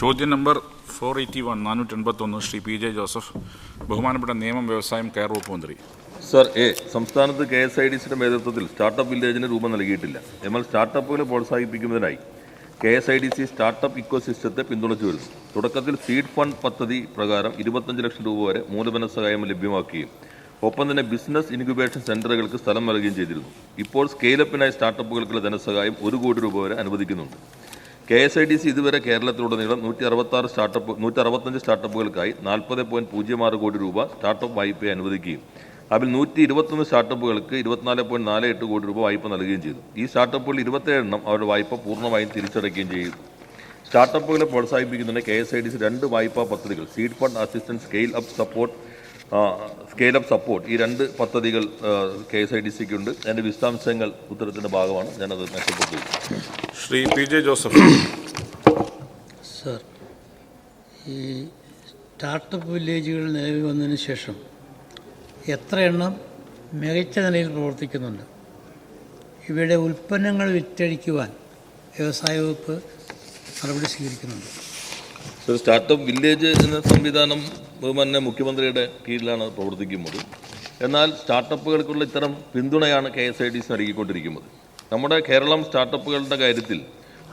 ചോദ്യം number four eighty one നാനൂറ്റി എൺപത്തൊന്ന് ശ്രീ പി ജെ ജോസഫ്. ബഹുമാനപ്പെട്ട നിയമം വ്യവസായം കയർ വകുപ്പ് മന്ത്രി. സർ എ സംസ്ഥാനത്ത് കെ എസ് ഐ ഡി സിയുടെ നേതൃത്വത്തിൽ സ്റ്റാർട്ടപ്പ് വില്ലേജിന് രൂപം നൽകിയിട്ടില്ല. എന്നാൽ സ്റ്റാർട്ടപ്പുകളെ പ്രോത്സാഹിപ്പിക്കുന്നതിനായി K S I D C startup eco സിസ്റ്റത്തെ പിന്തുണച്ചു വരുന്നു. തുടക്കത്തിൽ സീഡ് ഫണ്ട് പദ്ധതി പ്രകാരം ഇരുപത്തഞ്ച് ലക്ഷം രൂപ വരെ മൂലധന സഹായം ലഭ്യമാക്കുകയും ഒപ്പം തന്നെ ബിസിനസ് ഇൻക്യുബേഷൻ സെന്ററുകൾക്ക് സ്ഥലം നൽകുകയും ചെയ്തിരുന്നു. ഇപ്പോൾ സ്കെയിലപ്പിനായി സ്റ്റാർട്ടപ്പുകൾക്കുള്ള ധനസഹായം ഒരു കോടി രൂപ വരെ അനുവദിക്കുന്നുണ്ട്. K S I D C ഇതുവരെ കേരളത്തിലുടനീളം നൂറ്റി അറുപത്തി ആറ് സ്റ്റാർട്ടപ്പ് നൂറ്റി അറുപത്തഞ്ച് സ്റ്റാർട്ടപ്പുകൾക്കായി നാൽപ്പത് പോയിന്റ് പൂജ്യം ആറ് കോടി രൂപ സ്റ്റാർട്ടപ്പ് വായ്പ അനുവദിക്കുകയും അതിൽ നൂറ്റി ഇരുപത്തൊന്ന് സ്റ്റാർട്ടപ്പുകൾക്ക് ഇരുപത്തിനാല് പോയിന്റ് നാല് എട്ട് കോടി രൂപ വായ്പ നൽകുകയും ചെയ്തു. ഈ സ്റ്റാർട്ടപ്പുകളിൽ ഇരുപത്തേഴ് എണ്ണം അവരുടെ വായ്പ പൂർണമായും തിരിച്ചടയ്ക്കുകയും ചെയ്തു സ്റ്റാർട്ടപ്പുകളെ പ്രോത്സാഹിപ്പിക്കുന്നതിന് K S I D C രണ്ട് വായ്പാ പദ്ധതികൾ seed fund assistance scale up support scale up support ഈ രണ്ട് പദ്ധതികൾ കെ എസ് ഐ ഡി സിക്ക് ഉണ്ട് അതിന്റെ വിശദാംശങ്ങൾ ഉത്തരത്തിന്റെ ഭാഗമാണ്. ഞാനത് മെച്ചപ്പെട്ടു Shri P J Joseph. Sir ഈ സ്റ്റാർട്ടപ്പ് വില്ലേജുകൾ നിലവിൽ വന്നതിന് ശേഷം എത്ര എണ്ണം മികച്ച നിലയിൽ പ്രവർത്തിക്കുന്നുണ്ട്? ഇവയുടെ ഉൽപ്പന്നങ്ങൾ വിറ്റഴിക്കുവാൻ വ്യവസായ വകുപ്പ് നടപടി സ്വീകരിക്കുന്നുണ്ട്. സർ സ്റ്റാർട്ടപ്പ് വില്ലേജ് എന്ന സംവിധാനം ബഹുമാന്യ മുഖ്യമന്ത്രിയുടെ കീഴിലാണ് പ്രവർത്തിക്കുന്നത്. എന്നാൽ സ്റ്റാർട്ടപ്പുകൾക്കുള്ള ഇത്തരം പിന്തുണയാണ് K S I D C നൽകിക്കൊണ്ടിരിക്കുന്നത്. നമ്മുടെ കേരളം സ്റ്റാർട്ടപ്പുകളുടെ കാര്യത്തിൽ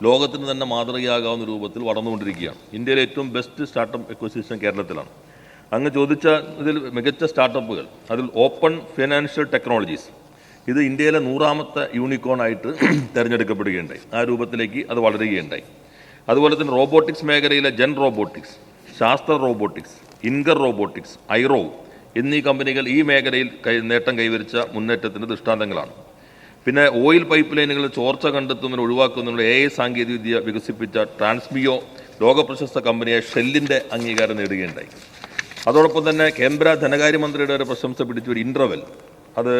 ലോകത്തിന് തന്നെ മാതൃകയാകാവുന്ന രൂപത്തിൽ വളർന്നുകൊണ്ടിരിക്കുകയാണ്. ഇന്ത്യയിലെ ഏറ്റവും ബെസ്റ്റ് സ്റ്റാർട്ടപ്പ് എക്കോസിസ്റ്റം കേരളത്തിലാണ്. അങ്ങ് ചോദിച്ച ഇതിൽ മികച്ച സ്റ്റാർട്ടപ്പുകൾ അതിൽ ഓപ്പൺ ഫിനാൻഷ്യൽ ടെക്നോളജീസ് ഇത് ഇന്ത്യയിലെ നൂറാമത്തെ യൂണിക്കോൺ ആയിട്ട് തിരഞ്ഞെടുക്കപ്പെടുകയുണ്ടായി. ആ രൂപത്തിലേക്ക് അത് വളരുകയുണ്ടായി. അതുപോലെ തന്നെ റോബോട്ടിക്സ് മേഖലയിലെ Gen robotics Sastra robotics Inker robotics ഐറോ എന്നീ കമ്പനികൾ ഈ മേഖലയിൽ നേട്ടം കൈവരിച്ച മുന്നേറ്റത്തിന്റെ ദൃഷ്ടാന്തങ്ങളാണ്. പിന്നെ ഓയിൽ പൈപ്പ് ലൈനുകളിൽ ചോർച്ച കണ്ടെത്തുന്നതിന് ഒഴിവാക്കുന്നതിനുള്ള എ ഐ സാങ്കേതികവിദ്യ വികസിപ്പിച്ച ട്രാൻസ്മിയോ ലോകപ്രശസ്ത കമ്പനിയായ ഷെല്ലിന്റെ അംഗീകാരം നേടുകയുണ്ടായി. അതോടൊപ്പം തന്നെ കേന്ദ്ര ധനകാര്യമന്ത്രിയുടെ ഒരു പ്രശംസ പിടിച്ച ഒരു ഇന്റർവെൽ അത്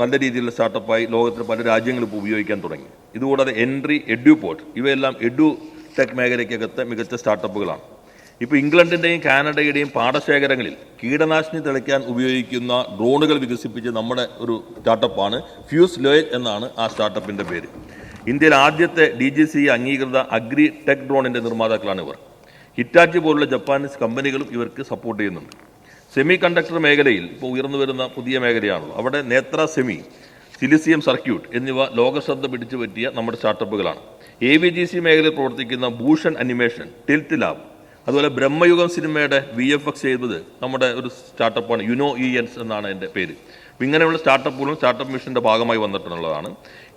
നല്ല രീതിയിലുള്ള സ്റ്റാർട്ടപ്പായി ലോകത്തിലെ പല രാജ്യങ്ങളും ഇപ്പോൾ ഉപയോഗിക്കാൻ തുടങ്ങി. ഇതുകൂടാതെ എൻട്രി എഡ്യൂപോർട്ട് ഇവയെല്ലാം എഡ്യൂ ടെക് മേഖലയ്ക്കകത്ത് മികച്ച സ്റ്റാർട്ടപ്പുകളാണ്. ഇപ്പോൾ ഇംഗ്ലണ്ടിന്റെയും കാനഡയുടെയും പാടശേഖരങ്ങളിൽ കീടനാശിനി തെളിക്കാൻ ഉപയോഗിക്കുന്ന ഡ്രോണുകൾ വികസിപ്പിച്ച് നമ്മുടെ ഒരു സ്റ്റാർട്ടപ്പാണ് ഫ്യൂസ് ലോയൽ എന്നാണ് ആ സ്റ്റാർട്ടപ്പിന്റെ പേര്. ഇന്ത്യയിൽ ആദ്യത്തെ ഡി ജി സി അംഗീകൃത അഗ്രി ടെക് ഡ്രോണിന്റെ നിർമ്മാതാക്കളാണ് ഇവർ. ഹിറ്റാച്ചി പോലുള്ള ജപ്പാനീസ് കമ്പനികളും ഇവർക്ക് സപ്പോർട്ട് ചെയ്യുന്നുണ്ട്. സെമി കണ്ടക്ടർ മേഖലയിൽ ഇപ്പോൾ ഉയർന്നു വരുന്ന പുതിയ മേഖലയാണല്ലോ അവിടെ നേത്ര സെമി സിലിസിയം സർക്യൂട്ട് എന്നിവ ലോകശ്രദ്ധ പിടിച്ചു പറ്റിയ നമ്മുടെ സ്റ്റാർട്ടപ്പുകളാണ്. എ വി ജി സി മേഖലയിൽ പ്രവർത്തിക്കുന്ന ഭൂഷൺ അനിമേഷൻ ടിൽറ്റ് ലാബ് അതുപോലെ ബ്രഹ്മയുഗം സിനിമയുടെ വി എഫ് എക്സ് ചെയ്തത് നമ്മുടെ ഒരു സ്റ്റാർട്ടപ്പാണ് യുനോ ഇ എൻസ് എന്നാണ് എന്റെ പേര്. ഇങ്ങനെയുള്ള സ്റ്റാർട്ടപ്പുകളും സ്റ്റാർട്ടപ്പ് മിഷന്റെ ഭാഗമായി വന്നിട്ടുള്ളതാണ്.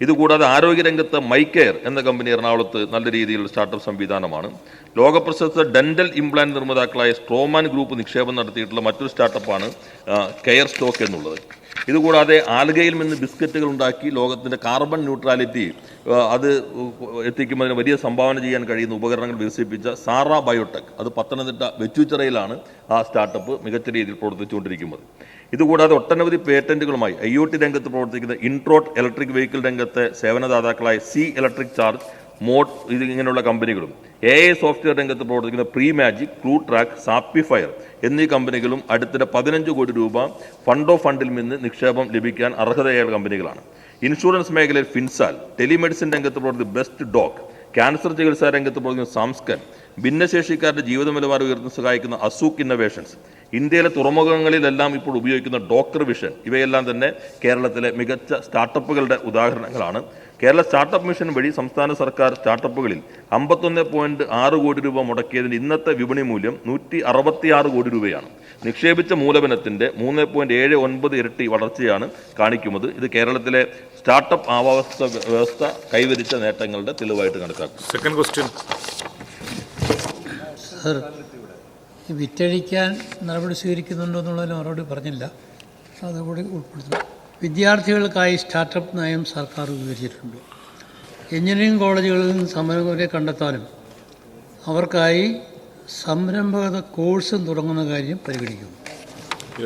ഇതുകൂടാതെ ആരോഗ്യരംഗത്ത് മൈക്കെയർ എന്ന കമ്പനി എറണാകുളത്ത് നല്ല രീതിയിലുള്ള സ്റ്റാർട്ടപ്പ് സംവിധാനമാണ്. ലോകപ്രശസ്ത ഡെന്റൽ ഇംപ്ലാന്റ് നിർമ്മാതാക്കളായ സ്ട്രോമാൻ ഗ്രൂപ്പ് നിക്ഷേപം നടത്തിയിട്ടുള്ള മറ്റൊരു സ്റ്റാർട്ടപ്പാണ് കെയർ സ്റ്റോക്ക് എന്നുള്ളത്. ഇതുകൂടാതെ ആൽഗയിൽ നിന്ന് ബിസ്ക്കറ്റുകൾ ഉണ്ടാക്കി ലോകത്തിന്റെ കാർബൺ ന്യൂട്രാലിറ്റി അത് എത്തിക്കുന്നതിന് വലിയ സംഭാവന ചെയ്യാൻ കഴിയുന്ന ഉപകരണങ്ങൾ വികസിപ്പിച്ച സാറ ബയോടെക്. അത് പത്തനംതിട്ട വെച്ചുച്ചിറയിലാണ് ആ സ്റ്റാർട്ടപ്പ് മികച്ച രീതിയിൽ പ്രവർത്തിച്ചുകൊണ്ടിരിക്കുന്നത്. ഇതുകൂടാതെ ഒട്ടനവധി പേറ്റന്റുകളുമായി ഐ ഒ ടി രംഗത്ത് പ്രവർത്തിക്കുന്ന ഇൻട്രോട്ട് ഇലക്ട്രിക് വെഹിക്കിൾ രംഗത്തെ സേവനദാതാക്കളായ സി ഇലക്ട്രിക് ചാർജ് മോഡ് ഇത് ഇങ്ങനെയുള്ള കമ്പനികളും. എ ഐ സോഫ്റ്റ്വെയർ രംഗത്ത് പ്രവർത്തിക്കുന്ന പ്രീ മാജിക് ക്രൂ ട്രാക്ക് സാപ്പിഫയർ എന്നീ കമ്പനികളും അടുത്തിടെ പതിനഞ്ച് കോടി രൂപ ഫണ്ട് ഓഫ് ഫണ്ടിൽ നിന്ന് നിക്ഷേപം ലഭിക്കാൻ അർഹതയായ കമ്പനികളാണ്. ഇൻഷുറൻസ് മേഖലയിൽ ഫിൻസാൽ ടെലിമെഡിസിൻ രംഗത്ത് പ്രവർത്തിക്കുന്ന ബെസ്റ്റ് ഡോഗ് ക്യാൻസർ ചികിത്സാ രംഗത്ത് പ്രവർത്തിക്കുന്ന സാംസ്കൻ ഭിന്നശേഷിക്കാരുടെ ജീവിത നിലവാരം ഉയർത്താൻ സഹായിക്കുന്ന അസൂക്ക് ഇന്നവേഷൻസ് ഇന്ത്യയിലെ തുറമുഖങ്ങളിലെല്ലാം ഇപ്പോൾ ഉപയോഗിക്കുന്ന ഡോക്ടർ വിഷൻ ഇവയെല്ലാം തന്നെ കേരളത്തിലെ മികച്ച സ്റ്റാർട്ടപ്പുകളുടെ ഉദാഹരണങ്ങളാണ്. കേരള സ്റ്റാർട്ടപ്പ് മിഷൻ വഴി സംസ്ഥാന സർക്കാർ സ്റ്റാർട്ടപ്പുകളിൽ അമ്പത്തൊന്ന് പോയിന്റ് ആറ് കോടി രൂപ മുടക്കിയതിന് ഇന്നത്തെ വിപണി മൂല്യം നൂറ്റി അറുപത്തിയാറ് കോടി രൂപയാണ്. നിക്ഷേപിച്ച മൂലധനത്തിന്റെ മൂന്ന് പോയിന്റ് ഏഴ് ഒൻപത് ഇരട്ടി വളർച്ചയാണ് കാണിക്കുന്നത്. ഇത് കേരളത്തിലെ സ്റ്റാർട്ടപ്പ് ആവാസ വ്യവസ്ഥ കൈവരിച്ച നേട്ടങ്ങളുടെ തെളിവായിട്ട് കണക്കാക്കും. സെക്കൻഡ് ക്വസ്റ്റ്യൻ സർ വിറ്റഴിക്കാൻ നടപടി സ്വീകരിക്കുന്നുണ്ടോ എന്നുള്ളതിന് മറുപടി പറഞ്ഞില്ല. അതുകൂടി ഉൾപ്പെടുത്തണം വിദ്യാർത്ഥികൾക്കായി സ്റ്റാർട്ടപ്പ് നയം സർക്കാർ രൂപീകരിച്ചിട്ടുണ്ട്. എഞ്ചിനീയറിംഗ് കോളേജുകളിൽ നിന്ന് സംരംഭകരെ കണ്ടെത്താനും അവർക്കായി സംരംഭകത കോഴ്സും തുടങ്ങുന്ന കാര്യം പരിഗണിക്കുന്നു.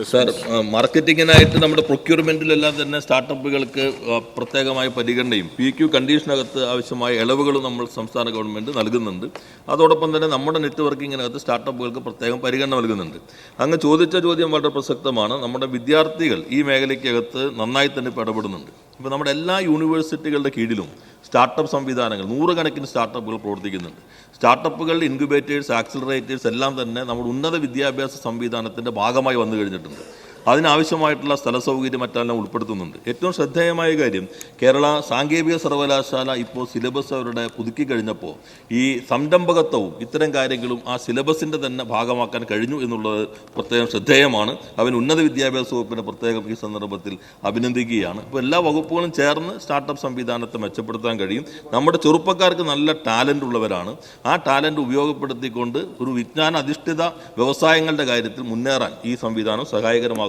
സാർ മാർക്കറ്റിങ്ങിനായിട്ട് നമ്മുടെ പ്രൊക്യൂർമെന്റിലെല്ലാം തന്നെ സ്റ്റാർട്ടപ്പുകൾക്ക് ആ, പ്രത്യേകമായ പരിഗണനയും പി ക്യു കണ്ടീഷനകത്ത് ആവശ്യമായ ഇളവുകളും നമ്മൾ സംസ്ഥാന ഗവൺമെന്റ് നൽകുന്നുണ്ട്. അതോടൊപ്പം തന്നെ നമ്മുടെ നെറ്റ്വർക്കിങ്ങിനകത്ത് സ്റ്റാർട്ടപ്പുകൾക്ക് പ്രത്യേകം പരിഗണന നൽകുന്നുണ്ട്. അങ്ങ് ചോദിച്ച ചോദ്യം വളരെ പ്രസക്തമാണ്. നമ്മുടെ വിദ്യാർത്ഥികൾ ഈ മേഖലയ്ക്കകത്ത് നന്നായി തന്നെ ഇടപെടുന്നുണ്ട്. ഇപ്പോൾ നമ്മുടെ എല്ലാ യൂണിവേഴ്സിറ്റികളുടെ കീഴിലും സ്റ്റാർട്ടപ്പ് സംവിധാനങ്ങൾ നൂറുകണക്കിന് സ്റ്റാർട്ടപ്പുകൾ പ്രവർത്തിക്കുന്നുണ്ട്. സ്റ്റാർട്ടപ്പുകൾ ഇൻക്യുബേറ്റേഴ്സ് ആക്സിലറേറ്റേഴ്സ് എല്ലാം തന്നെ നമ്മുടെ ഉന്നത വിദ്യാഭ്യാസ സംവിധാനത്തിന്റെ ഭാഗമായി വന്നു കഴിഞ്ഞിട്ടുണ്ട്. അതിനാവശ്യമായിട്ടുള്ള സ്ഥല സൗകര്യം മറ്റെല്ലാം ഉൾപ്പെടുത്തുന്നുണ്ട്. ഏറ്റവും ശ്രദ്ധേയമായ കാര്യം കേരള സാങ്കേതിക സർവകലാശാല ഇപ്പോൾ സിലബസ് അവരുടെ പുതുക്കി കഴിഞ്ഞപ്പോൾ ഈ സംരംഭകത്വവും ഇത്തരം കാര്യങ്ങളും ആ സിലബസിന്റെ തന്നെ ഭാഗമാക്കാൻ കഴിഞ്ഞു എന്നുള്ളത് പ്രത്യേകം ശ്രദ്ധേയമാണ്. അവൻ ഉന്നത വിദ്യാഭ്യാസ വകുപ്പിനെ പ്രത്യേകം ഈ സന്ദർഭത്തിൽ അഭിനന്ദിക്കുകയാണ്. അപ്പോൾ എല്ലാ വകുപ്പുകളും ചേർന്ന് സ്റ്റാർട്ടപ്പ് സംവിധാനത്തെ മെച്ചപ്പെടുത്താൻ കഴിയും. നമ്മുടെ ചെറുപ്പക്കാർക്ക് നല്ല ടാലന്റ് ഉള്ളവരാണ്. ആ ടാലന്റ് ഉപയോഗപ്പെടുത്തിക്കൊണ്ട് ഒരു വിജ്ഞാന അധിഷ്ഠിത വ്യവസായങ്ങളുടെ കാര്യത്തിൽ മുന്നേറാൻ ഈ സംവിധാനം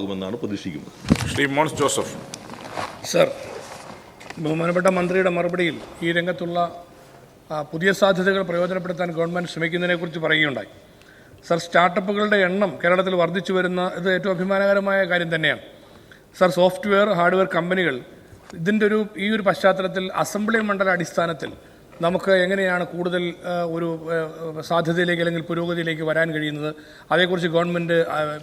സഹായകരമാകുമെന്നാണ് പ്രതീക്ഷിക്കുന്നത്. ശ്രീ മോൻസ് ജോസഫ്. സർ ബഹുമാനപ്പെട്ട മന്ത്രിയുടെ മറുപടിയിൽ ഈ രംഗത്തുള്ള പുതിയ സാധ്യതകൾ പ്രയോജനപ്പെടുത്താൻ ഗവൺമെന്റ് ശ്രമിക്കുന്നതിനെക്കുറിച്ച് പറയുകയുണ്ടായി. സർ സ്റ്റാർട്ടപ്പുകളുടെ എണ്ണം കേരളത്തിൽ വർദ്ധിച്ചു വരുന്ന ഇത് ഏറ്റവും അഭിമാനകരമായ കാര്യം തന്നെയാണ്. സർ സോഫ്റ്റ്വെയർ ഹാർഡ്വെയർ കമ്പനികൾ ഇതിന്റെ ഒരു ഈ ഒരു പശ്ചാത്തലത്തിൽ അസംബ്ലി മണ്ഡല അടിസ്ഥാനത്തിൽ നമുക്ക് എങ്ങനെയാണ് കൂടുതൽ ഒരു സാധ്യതയിലേക്ക് അല്ലെങ്കിൽ പുരോഗതിയിലേക്ക് വരാൻ കഴിയുന്നത്? അതേക്കുറിച്ച് ഗവൺമെന്റ്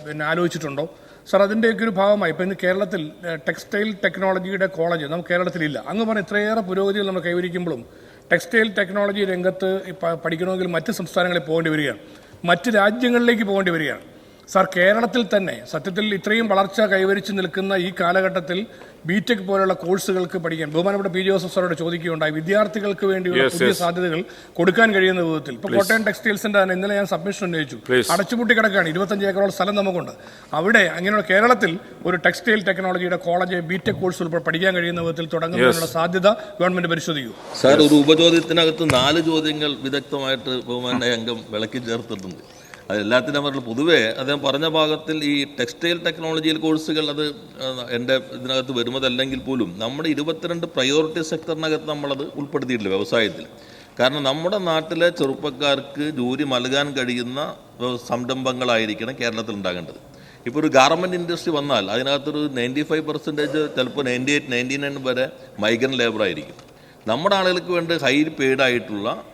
പിന്നെ ആലോചിച്ചിട്ടുണ്ടോ? സർ അതിന്റെയൊക്കെ ഒരു ഭാഗമായി. ഇപ്പം ഇന്ന് കേരളത്തിൽ ടെക്സ്റ്റൈൽ ടെക്നോളജിയുടെ കോളേജ് നമുക്ക് കേരളത്തിലില്ല. അങ്ങ് പറഞ്ഞ ഇത്രയേറെ പുരോഗതികൾ നമ്മൾ കൈവരിക്കുമ്പോഴും ടെക്സ്റ്റൈൽ ടെക്നോളജി രംഗത്ത് പഠിക്കണമെങ്കിൽ മറ്റ് സംസ്ഥാനങ്ങളിൽ പോകേണ്ടി വരികയാണ്. മറ്റ് രാജ്യങ്ങളിലേക്ക് പോകേണ്ടി വരികയാണ്. സാർ കേരളത്തിൽ തന്നെ സത്യത്തിൽ ഇത്രയും വളർച്ച കൈവരിച്ച് നിൽക്കുന്ന ഈ കാലഘട്ടത്തിൽ ബിടെക് പോലുള്ള കോഴ്സുകൾക്ക് പഠിക്കാൻ ബഹുമാനപ്പെട്ട പി. ജോസഫ് സാറോട് ചോദിക്കുകയുണ്ടായി വിദ്യാർത്ഥികൾക്ക് വേണ്ടിയുള്ള പുതിയ സാധ്യതകൾ കൊടുക്കാൻ കഴിയുന്ന വിധത്തിൽ. ഇപ്പോൾ കോട്ടയം ടെക്സ്റ്റൈൽസിന്റെ തന്നെ ഇന്നലെ ഞാൻ സബ്മിഷൻ ഉന്നയിച്ചു. അടച്ചുപൂട്ടി കിടക്കുകയാണ്. ഇരുപത്തഞ്ച് ഏക്കറോളം സ്ഥലം നമുക്കുണ്ട്. അവിടെ അങ്ങനെയുള്ള കേരളത്തിൽ ഒരു ടെക്സ്റ്റൈൽ ടെക്നോളജിയുടെ കോളേജ് ബിടെക് കോഴ്സ് ഉൾപ്പെടെ പഠിക്കാൻ കഴിയുന്ന വിധത്തിൽ തുടങ്ങുന്നതിനുള്ള സാധ്യത ഗവൺമെന്റ് പരിശോധിക്കൂ. സാർ ഒരു ഉപചോദ്യത്തിനകത്ത് നാല് ചോദ്യങ്ങൾ വിദഗ്ധമായിട്ട് ബഹുമാനായ അംഗം വിളക്കി ചേർത്തിട്ടുണ്ട്. അതെല്ലാത്തിനും പറഞ്ഞ പൊതുവേ അദ്ദേഹം പറഞ്ഞ ഭാഗത്തിൽ ഈ ടെക്സ്റ്റൈൽ ടെക്നോളജിയിൽ കോഴ്സുകൾ അത് എന്റെ ഇതിനകത്ത് വരുന്നതല്ലെങ്കിൽ പോലും നമ്മുടെ ഇരുപത്തിരണ്ട് പ്രയോറിറ്റി സെക്ടറിനകത്ത് നമ്മളത് ഉൾപ്പെടുത്തിയിട്ടില്ല വ്യവസായത്തിൽ. കാരണം നമ്മുടെ നാട്ടിലെ ചെറുപ്പക്കാർക്ക് ജോലി നൽകാൻ കഴിയുന്ന സംരംഭങ്ങളായിരിക്കണം കേരളത്തിൽ ഉണ്ടാകേണ്ടത്. ഇപ്പോൾ ഒരു ഗാർമെന്റ് ഇൻഡസ്ട്രി വന്നാൽ അതിനകത്തൊരു നയന്റി ഫൈവ് പെർസെന്റേജ് ചിലപ്പോൾ നയന്റി എയ്റ്റ് നയന്റി നയൻ വരെ മൈഗ്രൻ ലേബറായിരിക്കും നമ്മുടെ ആളുകൾക്ക് വേണ്ടി ഹൈ പെയ്ഡ് ആയിട്ടുള്ള ആ,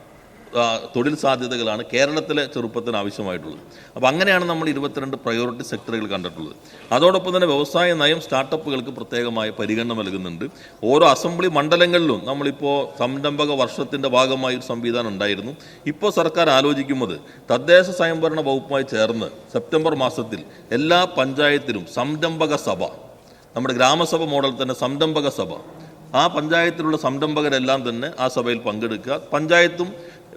തൊഴിൽ സാധ്യതകളാണ് കേരളത്തിലെ ചെറുപ്പത്തിന് ആവശ്യമായിട്ടുള്ളത്. അപ്പോൾ അങ്ങനെയാണ് നമ്മൾ ഇരുപത്തിരണ്ട് പ്രയോറിറ്റി സെക്ടറുകൾ കണ്ടിട്ടുള്ളത്. അതോടൊപ്പം തന്നെ വ്യവസായ നയം സ്റ്റാർട്ടപ്പുകൾക്ക് പ്രത്യേകമായ പരിഗണന നൽകുന്നുണ്ട്. ഓരോ അസംബ്ലി മണ്ഡലങ്ങളിലും നമ്മളിപ്പോൾ സംരംഭക വർഷത്തിന്റെ ഭാഗമായി ഒരു സംവിധാനം ഉണ്ടായിരുന്നു. ഇപ്പോൾ സർക്കാർ ആലോചിക്കുന്നത് തദ്ദേശ സ്വയംഭരണ വകുപ്പുമായി ചേർന്ന് സെപ്റ്റംബർ മാസത്തിൽ എല്ലാ പഞ്ചായത്തിലും സംരംഭക സഭ നമ്മുടെ ഗ്രാമസഭ മോഡൽ തന്നെ സംരംഭക സഭ. ആ പഞ്ചായത്തിലുള്ള സംരംഭകരെല്ലാം തന്നെ ആ സഭയിൽ പങ്കെടുക്കുക. പഞ്ചായത്തും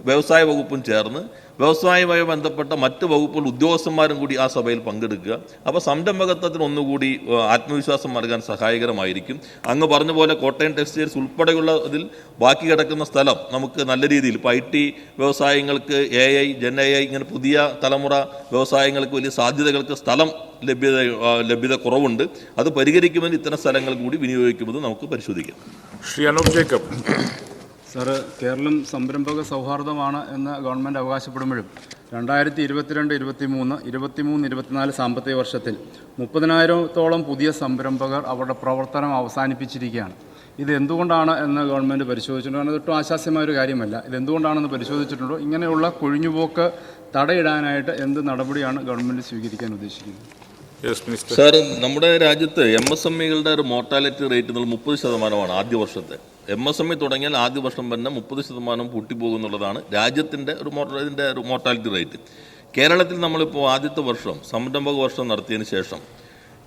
വ്യവസായ വകുപ്പും ചേർന്ന് വ്യവസായവുമായി ബന്ധപ്പെട്ട മറ്റ് വകുപ്പുകൾ ഉദ്യോഗസ്ഥന്മാരും കൂടി ആ സഭയിൽ പങ്കെടുക്കുക. അപ്പോൾ സംരംഭകത്വത്തിന് ഒന്നുകൂടി ആത്മവിശ്വാസം നൽകാൻ സഹായകരമായിരിക്കും. അങ്ങ് പറഞ്ഞ പോലെ കോട്ടയം ടെക്സ്റ്റൈൽസ് ഉൾപ്പെടെയുള്ള ഇതിൽ ബാക്കി കിടക്കുന്ന സ്ഥലം നമുക്ക് നല്ല രീതിയിൽ ഇപ്പോൾ ഐ ടി വ്യവസായങ്ങൾക്ക് A I gen A I ഇങ്ങനെ പുതിയ തലമുറ വ്യവസായങ്ങൾക്ക് വലിയ സാധ്യതകൾക്ക് സ്ഥലം ലഭ്യത ലഭ്യത കുറവുണ്ട്. അത് പരിഹരിക്കുമെന്ന് ഇത്തരം സ്ഥലങ്ങൾ കൂടി വിനിയോഗിക്കുമെന്ന് നമുക്ക് പരിശോധിക്കാം. ശ്രീ അനൂപ് ജേക്കബ് സാറ് കേരളം സംരംഭക സൗഹാർദ്ദമാണ് എന്ന് ഗവൺമെന്റ് അവകാശപ്പെടുമ്പോഴും രണ്ടായിരത്തി ഇരുപത്തിരണ്ട് ഇരുപത്തി മൂന്ന് ഇരുപത്തിമൂന്ന് ഇരുപത്തിനാല് സാമ്പത്തിക വർഷത്തിൽ മുപ്പതിനായിരത്തോളം പുതിയ സംരംഭകർ അവരുടെ പ്രവർത്തനം അവസാനിപ്പിച്ചിരിക്കുകയാണ്. ഇത് എന്തുകൊണ്ടാണ് എന്ന് ഗവൺമെന്റ് പരിശോധിച്ചിട്ടുണ്ടോ. അതൊട്ടും ഒട്ടും ആശാസ്യമായ ഒരു കാര്യമല്ല. ഇത് എന്തുകൊണ്ടാണെന്ന് പരിശോധിച്ചിട്ടുണ്ടോ? ഇങ്ങനെയുള്ള കൊഴിഞ്ഞുപോക്ക് തടയിടാനായിട്ട് എന്ത് നടപടിയാണ് ഗവൺമെന്റ് സ്വീകരിക്കാൻ ഉദ്ദേശിക്കുന്നത്? യെസ് മിനിസ്റ്റർ സാർ നമ്മുടെ രാജ്യത്ത് എം എസ് എം ഇകളുടെ ഒരു മോർട്ടാലിറ്റി റേറ്റ് എന്നുള്ള മുപ്പത് ശതമാനമാണ് ആദ്യ വർഷത്തെ. എം എസ് എം ഇ തുടങ്ങിയാൽ ആദ്യ വർഷം തന്നെ മുപ്പത് ശതമാനം പൂട്ടിപ്പോകുന്നുള്ളതാണ് രാജ്യത്തിന്റെ ഒരു ഇതിന്റെ ഒരു മോർട്ടാലിറ്റി റേറ്റ് കേരളത്തിൽ നമ്മളിപ്പോൾ ആദ്യത്തെ വർഷം സംരംഭക വർഷം നടത്തിയതിന് ശേഷം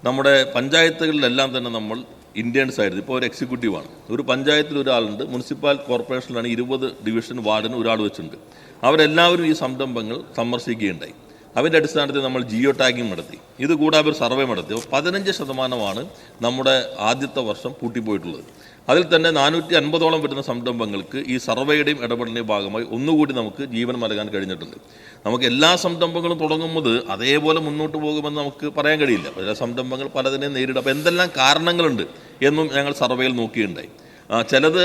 നമ്മുടെ പഞ്ചായത്തുകളിലെല്ലാം തന്നെ നമ്മൾ ഇന്ത്യൻസ് ആയിരുന്നു. ഇപ്പോൾ ഒരു എക്സിക്യൂട്ടീവാണ് ഒരു പഞ്ചായത്തിൽ ഒരാളുണ്ട് മുനിസിപ്പൽ കോർപ്പറേഷനിലാണ് ഇരുപത് ഡിവിഷൻ വാർഡിന് ഒരാൾ വെച്ചിട്ടുണ്ട്. അവരെല്ലാവരും ഈ സംരംഭങ്ങൾ സന്ദർശിക്കുകയുണ്ടായി. അതിന്റെ അടിസ്ഥാനത്തിൽ നമ്മൾ ജിയോ ടാഗിങ് നടത്തി. ഇത് കൂടാതെ ഒരു സർവേ നടത്തി. പതിനഞ്ച് ശതമാനമാണ് നമ്മുടെ ആദ്യത്തെ വർഷം പൂട്ടിപ്പോയിട്ടുള്ളത്. അതിൽ തന്നെ നാനൂറ്റി അൻപതോളം വരുന്ന സംരംഭങ്ങൾക്ക് ഈ സർവേയുടെയും ഇടപെടലിന്റെയും ഭാഗമായി ഒന്നുകൂടി നമുക്ക് ജീവൻ നൽകാൻ കഴിഞ്ഞിട്ടുണ്ട്. നമുക്ക് എല്ലാ സംരംഭങ്ങളും തുടങ്ങുന്നത് അതേപോലെ മുന്നോട്ട് പോകുമെന്ന് നമുക്ക് പറയാൻ കഴിയില്ല. ചില സംരംഭങ്ങൾ പലതിനെയും നേരിടും. അപ്പോൾ എന്തെല്ലാം കാരണങ്ങളുണ്ട് എന്നും ഞങ്ങൾ സർവേയിൽ നോക്കിയിട്ടുണ്ടായി. ചിലത്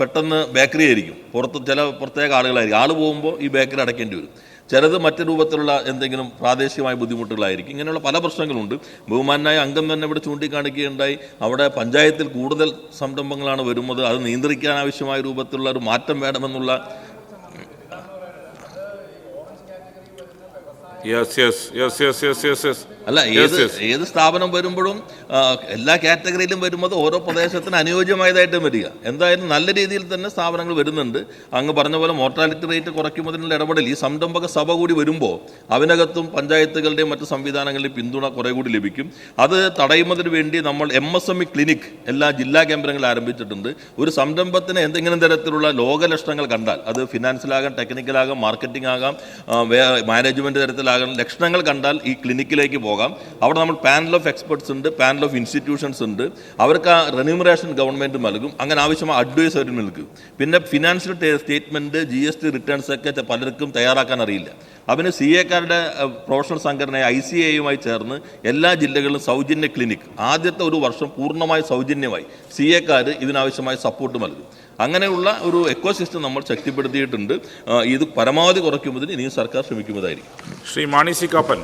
പെട്ടെന്ന് ബേക്കറി ആയിരിക്കും. പുറത്ത് ചില പ്രത്യേക ആളുകളായിരിക്കും. ആൾ പോകുമ്പോൾ ഈ ബേക്കറി അടയ്ക്കേണ്ടി വരും. ചിലത് മറ്റു രൂപത്തിലുള്ള എന്തെങ്കിലും പ്രാദേശികമായ ബുദ്ധിമുട്ടുകളായിരിക്കും. ഇങ്ങനെയുള്ള പല പ്രശ്നങ്ങളുണ്ട്. ബഹുമാനായ അംഗം തന്നെ ഇവിടെ ചൂണ്ടിക്കാണിക്കുകയുണ്ടായി. അവിടെ പഞ്ചായത്തിൽ കൂടുതൽ സംരംഭങ്ങളാണ് വരുന്നത്. അത് നിയന്ത്രിക്കാൻ ആവശ്യമായ രൂപത്തിലുള്ള ഒരു മാറ്റം വേണമെന്നുള്ള yes yes yes yes yes yes yes അല്ല ഏത് ഏത് സ്ഥാപനം വരുമ്പോഴും എല്ലാ കാറ്റഗറിയിലും വരുമ്പോൾ ഓരോ പ്രദേശത്തിന് അനുയോജ്യമായതായിട്ടും വരിക. എന്തായാലും നല്ല രീതിയിൽ തന്നെ സ്ഥാപനങ്ങൾ വരുന്നുണ്ട്. അങ്ങ് പറഞ്ഞ പോലെ മോർട്ടാലിറ്റി റേറ്റ് കുറയ്ക്കുന്നതിനുള്ള ഇടപെടൽ ഈ സംരംഭക സഭ കൂടി വരുമ്പോൾ അവനകത്തും പഞ്ചായത്തുകളുടെയും മറ്റ് സംവിധാനങ്ങളുടെയും പിന്തുണ കുറെ കൂടി ലഭിക്കും. അത് തടയുന്നതിന് വേണ്ടി നമ്മൾ M S M E clinic എല്ലാ ജില്ലാ കേന്ദ്രങ്ങളിൽ ആരംഭിച്ചിട്ടുണ്ട്. ഒരു സംരംഭത്തിന് എന്തെങ്കിലും തരത്തിലുള്ള ലോകലക്ഷണങ്ങൾ കണ്ടാൽ അത് ഫിനാൻസിലാകാം ടെക്നിക്കലാകാം മാർക്കറ്റിംഗ് ആകാം മാനേജ്മെന്റ് വേ- തരത്തിലാകാം ലക്ഷണങ്ങൾ കണ്ടാൽ ഈ ക്ലിനിക്കിലേക്ക് പോകാം. അവിടെ നമ്മൾ പാനൽ ഓഫ് എക്സ്പെർട്സ് ഉണ്ട് പാനൽ ഓഫ് ഇൻസ്റ്റിറ്റ്യൂഷൻസ് ഉണ്ട്. അവർക്ക് ആ റെന്യൂമറേഷൻ ഗവൺമെന്റ് നൽകും. അങ്ങനെ ആവശ്യമായ അഡ്വൈസ് അവർ നൽകും പിന്നെ financial statement G S T returns ഒക്കെ പലർക്കും തയ്യാറാക്കാൻ അറിയില്ല. അവന് സി എക്കാരുടെ പ്രൊഫഷണൽ സംഘടന ഐ സി എയുമായി ചേർന്ന് എല്ലാ ജില്ലകളിലും സൗജന്യ ക്ലിനിക്. ആദ്യത്തെ ഒരു വർഷം പൂർണമായി സൗജന്യമായി സി എക്കാർ ഇതിനാവശ്യമായ സപ്പോർട്ട് നൽകും. അങ്ങനെയുള്ള ഒരു എക്കോസിസ്റ്റം നമ്മൾ ശക്തിപ്പെടുത്തിയിട്ടുണ്ട്. ഇത് പരമാവധി കുറയ്ക്കുന്നതിന് ഇനിയും സർക്കാർ ശ്രമിക്കുന്നതായിരിക്കും. ശ്രീ മാണി സി കാപ്പൻ.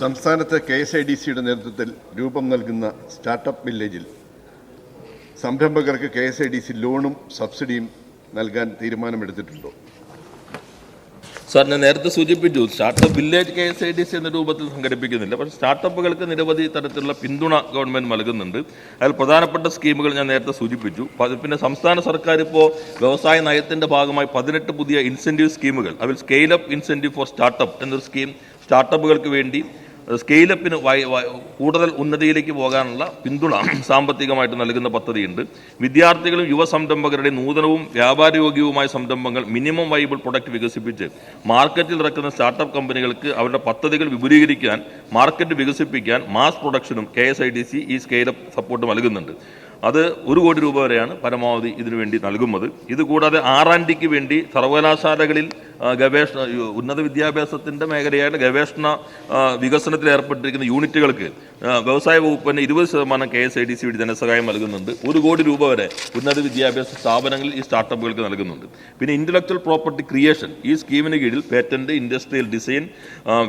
സംസ്ഥാനത്ത് കെ എസ് ഐ ഡി സിയുടെ നേതൃത്വത്തിൽ രൂപം നൽകുന്ന സ്റ്റാർട്ടപ്പ് വില്ലേജിൽ സംരംഭകർക്ക് K S I D C ലോണും സബ്സിഡിയും നൽകാൻ തീരുമാനമെടുത്തിട്ടുണ്ടോ? സാർ ഞാൻ നേരത്തെ സൂചിപ്പിച്ചു startup village K S I D C എന്ന രൂപത്തിൽ സംഘടിപ്പിക്കുന്നില്ല. പക്ഷേ സ്റ്റാർട്ടപ്പുകൾക്ക് നിരവധി തരത്തിലുള്ള പിന്തുണ ഗവൺമെന്റ് നൽകുന്നുണ്ട്. അതിൽ പ്രധാനപ്പെട്ട സ്കീമുകൾ ഞാൻ നേരത്തെ സൂചിപ്പിച്ചു. പിന്നെ സംസ്ഥാന സർക്കാർ ഇപ്പോൾ വ്യവസായ നയത്തിന്റെ ഭാഗമായി പതിനെട്ട് പുതിയ ഇൻസെന്റീവ് സ്കീമുകൾ അതിൽ scale up incentive for startup എന്നൊരു സ്കീം സ്റ്റാർട്ടപ്പുകൾക്ക് വേണ്ടി സ്കെയിലപ്പിന് കൂടുതൽ ഉന്നതിയിലേക്ക് പോകാനുള്ള പിന്തുണ സാമ്പത്തികമായിട്ട് നൽകുന്ന പദ്ധതിയുണ്ട്. വിദ്യാർത്ഥികളും യുവ സംരംഭകരുടെ നൂതനവും വ്യാപാരയോഗ്യവുമായ സംരംഭങ്ങൾ മിനിമം വൈബിൾ പ്രൊഡക്റ്റ് വികസിപ്പിച്ച് മാർക്കറ്റിൽ ഇറക്കുന്ന സ്റ്റാർട്ടപ്പ് കമ്പനികൾക്ക് അവരുടെ പദ്ധതികൾ വിപുലീകരിക്കാൻ മാർക്കറ്റ് വികസിപ്പിക്കാൻ mass പ്രൊഡക്ഷനും K S I D C ഈ സ്കെയിലപ്പ് സപ്പോർട്ട് നൽകുന്നുണ്ട്. അത് ഒരു കോടി രൂപ വരെയാണ് പരമാവധി ഇതിനുവേണ്ടി നൽകുന്നത്. ഇതുകൂടാതെ ആർ ആൻഡ് ഡിക്ക് വേണ്ടി സർവകലാശാലകളിൽ ഗവേഷണ ഉന്നത വിദ്യാഭ്യാസത്തിന്റെ മേഖലയായിട്ട് ഗവേഷണ വികസനത്തിൽ ഏർപ്പെട്ടിരിക്കുന്ന യൂണിറ്റുകൾക്ക് വ്യവസായ വകുപ്പിന് ഇരുപത് ശതമാനം K S I D C വഴി ധനസഹായം നൽകുന്നുണ്ട്. ഒരു കോടി രൂപ വരെ ഉന്നത വിദ്യാഭ്യാസ സ്ഥാപനങ്ങളിൽ ഈ സ്റ്റാർട്ടപ്പുകൾക്ക് നൽകുന്നുണ്ട്. പിന്നെ ഇന്റലക്ച്വൽ പ്രോപ്പർട്ടി ക്രിയേഷൻ ഈ സ്കീമിന് കീഴിൽ പേറ്റന്റ് ഇൻഡസ്ട്രിയൽ ഡിസൈൻ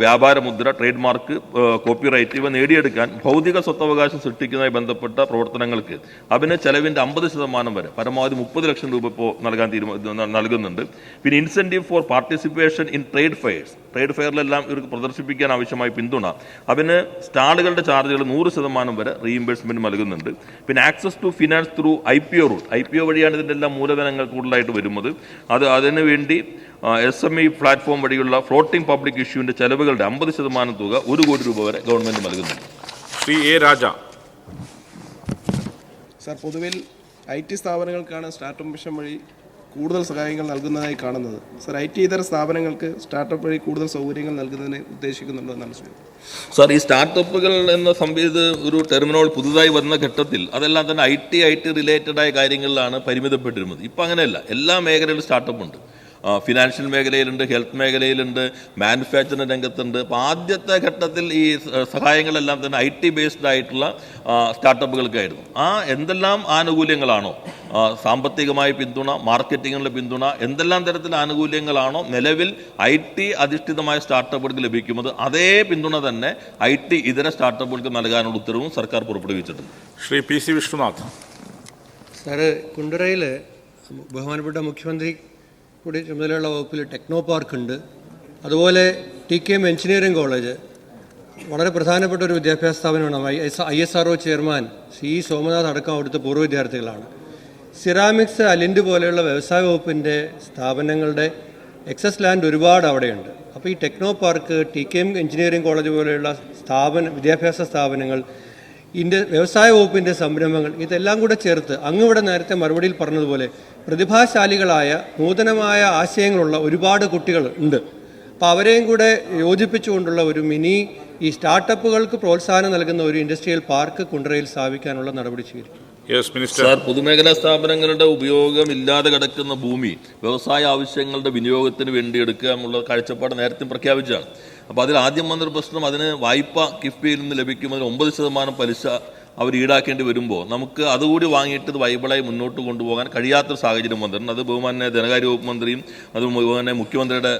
വ്യാപാര മുദ്ര ട്രേഡ് മാർക്ക് കോപ്പിറൈറ്റ് ഇവ നേടിയെടുക്കാൻ ഭൗതിക സ്വത്തവകാശം സൃഷ്ടിക്കുന്നതുമായി ബന്ധപ്പെട്ട പ്രവർത്തനങ്ങൾക്ക് അതിന് ചെലവിന്റെ അമ്പത് ശതമാനം വരെ പരമാവധി മുപ്പത് ലക്ഷം രൂപ ഇപ്പോൾ നൽകാൻ തീരുമാനം നൽകുന്നുണ്ട്. പിന്നെ incentive for participation in trade fairs trade ഫെയറിലെല്ലാം ഇവർക്ക് പ്രദർശിപ്പിക്കാൻ ആവശ്യമായ പിന്തുണ. അതിന് സ്റ്റാളുകളുടെ ചാർജുകൾ നൂറ് ശതമാനം വരെ റീഇംബേഴ്സ്മെന്റ് നൽകുന്നുണ്ട്. പിന്നെ access to finance through I P O route I P O വഴിയാണ് ഇതിന്റെ എല്ലാം മൂലധനങ്ങൾ കൂടുതലായിട്ട് വരുന്നത്. അത് അതിനുവേണ്ടി എസ് എം ഇ പ്ലാറ്റ്ഫോം വഴിയുള്ള ഫ്ലോട്ടിംഗ് പബ്ലിക് ഇഷ്യൂവിന്റെ ചെലവുകളുടെ അമ്പത് ശതമാനം തുക ഒരു കോടി രൂപ വരെ ഗവൺമെന്റ് നൽകുന്നുണ്ട്. ശ്രീ എ. രാജ. സാർ പൊതുവിൽ ഐ ടി സ്ഥാപനങ്ങൾക്കാണ് സ്റ്റാർട്ടപ്പ് മിഷൻ വഴി കൂടുതൽ സഹായങ്ങൾ നൽകുന്നതായി കാണുന്നത്. സർ ഐ ടി ഇതര സ്ഥാപനങ്ങൾക്ക് സ്റ്റാർട്ടപ്പ് വഴി കൂടുതൽ സൗകര്യങ്ങൾ നൽകുന്നതിന് ഉദ്ദേശിക്കുന്നുണ്ടോ എന്നാണ് ചോദിക്കുന്നത് സാർ ഈ സ്റ്റാർട്ടപ്പുകൾ എന്ന സംവിധ ഒരു ടെർമിനോൾ പുതുതായി വന്ന ഘട്ടത്തിൽ അതെല്ലാം തന്നെ ഐ ടി ഐ ടി റിലേറ്റഡായ കാര്യങ്ങളിലാണ് പരിമിതപ്പെട്ടിരുന്നത്. ഇപ്പം അങ്ങനെയല്ല. എല്ലാ മേഖലയിലും സ്റ്റാർട്ടപ്പ് ഉണ്ട് ഫിനാൻഷ്യൽ മേഖലയിലുണ്ട് ഹെൽത്ത് മേഖലയിലുണ്ട് മാനുഫാക്ചറിംഗ് രംഗത്തുണ്ട്. അപ്പോൾ ആദ്യത്തെ ഘട്ടത്തിൽ ഈ സഹായങ്ങളെല്ലാം തന്നെ ഐ ടി ബേസ്ഡ് ആയിട്ടുള്ള സ്റ്റാർട്ടപ്പുകൾക്കായിരുന്നു ആ എന്തെല്ലാം ആനുകൂല്യങ്ങളാണോ? സാമ്പത്തികമായ പിന്തുണ മാർക്കറ്റിങ്ങിനുള്ള പിന്തുണ എന്തെല്ലാം തരത്തിലുള്ള ആനുകൂല്യങ്ങളാണോ നിലവിൽ ഐ ടി അധിഷ്ഠിതമായ സ്റ്റാർട്ടപ്പുകൾക്ക് ലഭിക്കുന്നത്? അതേ പിന്തുണ തന്നെ ഐ ടി ഇതര സ്റ്റാർട്ടപ്പുകൾക്ക് നൽകാനുള്ള ഉത്തരവും സർക്കാർ പുറപ്പെടുവിച്ചിട്ടുണ്ട്. Shri P C Vishnunath sir കുണ്ടറയിൽ ബഹുമാനപ്പെട്ട മുഖ്യമന്ത്രി കൂടി ചുമതലയുള്ള വകുപ്പിൽ ടെക്നോ പാർക്ക് ഉണ്ട്. അതുപോലെ T K M engineering college. വളരെ പ്രധാനപ്പെട്ട ഒരു വിദ്യാഭ്യാസ സ്ഥാപനമാണ്. I S R O chairman C Somanath അടക്കം അവിടുത്തെ പൂർവ വിദ്യാർത്ഥികളാണ്. സിറാമിക്സ് അലിൻഡ് പോലെയുള്ള വ്യവസായ വകുപ്പിന്റെ സ്ഥാപനങ്ങളുടെ എക്സസ് ലാൻഡ് ഒരുപാട് അവിടെയുണ്ട്. അപ്പോൾ ഈ techno park T K M engineering college പോലെയുള്ള സ്ഥാപന വിദ്യാഭ്യാസ സ്ഥാപനങ്ങൾ ഇന്ത്യ വ്യവസായ വകുപ്പിന്റെ സംരംഭങ്ങൾ ഇതെല്ലാം കൂടെ ചേർത്ത് അങ്ങ് ഇവിടെ നേരത്തെ മറുപടിയിൽ പറഞ്ഞതുപോലെ പ്രതിഭാശാലികളായ നൂതനമായ ആശയങ്ങളുള്ള ഒരുപാട് കുട്ടികൾ ഉണ്ട്. അപ്പോൾ അവരെയും കൂടെ യോജിപ്പിച്ചുകൊണ്ടുള്ള ഒരു മിനി ഈ സ്റ്റാർട്ടപ്പുകൾക്ക് പ്രോത്സാഹനം നൽകുന്ന ഒരു ഇൻഡസ്ട്രിയൽ പാർക്ക് കുണ്ടറയിൽ സ്ഥാപിക്കാനുള്ള നടപടി സ്വീകരിക്കും. യെസ് മിനിസ്റ്റർ സാർ പൊതുമേഖലാ സ്ഥാപനങ്ങളുടെ ഉപയോഗം ഇല്ലാതെ കിടക്കുന്ന ഭൂമി വ്യവസായ ആവശ്യങ്ങളുടെ വിനിയോഗത്തിന് വേണ്ടി എടുക്കുക എന്നുള്ള കാഴ്ചപ്പാട് നേരത്തെ പ്രഖ്യാപിച്ചതാണ്. അപ്പോൾ അതിൽ ആദ്യം വന്നൊരു പ്രശ്നം അതിന് വായ്പ കിഫ്ബിയിൽ നിന്ന് ലഭിക്കുന്നതിന് ഒമ്പത് ശതമാനം പലിശ അവർ ഈടാക്കേണ്ടി വരുമ്പോൾ നമുക്ക് അതുകൂടി വാങ്ങിയിട്ട് ഇത് വൈബിളായി മുന്നോട്ട് കൊണ്ടുപോകാൻ കഴിയാത്തൊരു സാഹചര്യം വന്നിട്ടുണ്ട്. അത് ബഹുമാന്യ ധനകാര്യ വകുപ്പ് മന്ത്രിയും അത് ബഹുമാന്യ മുഖ്യമന്ത്രിയുടെ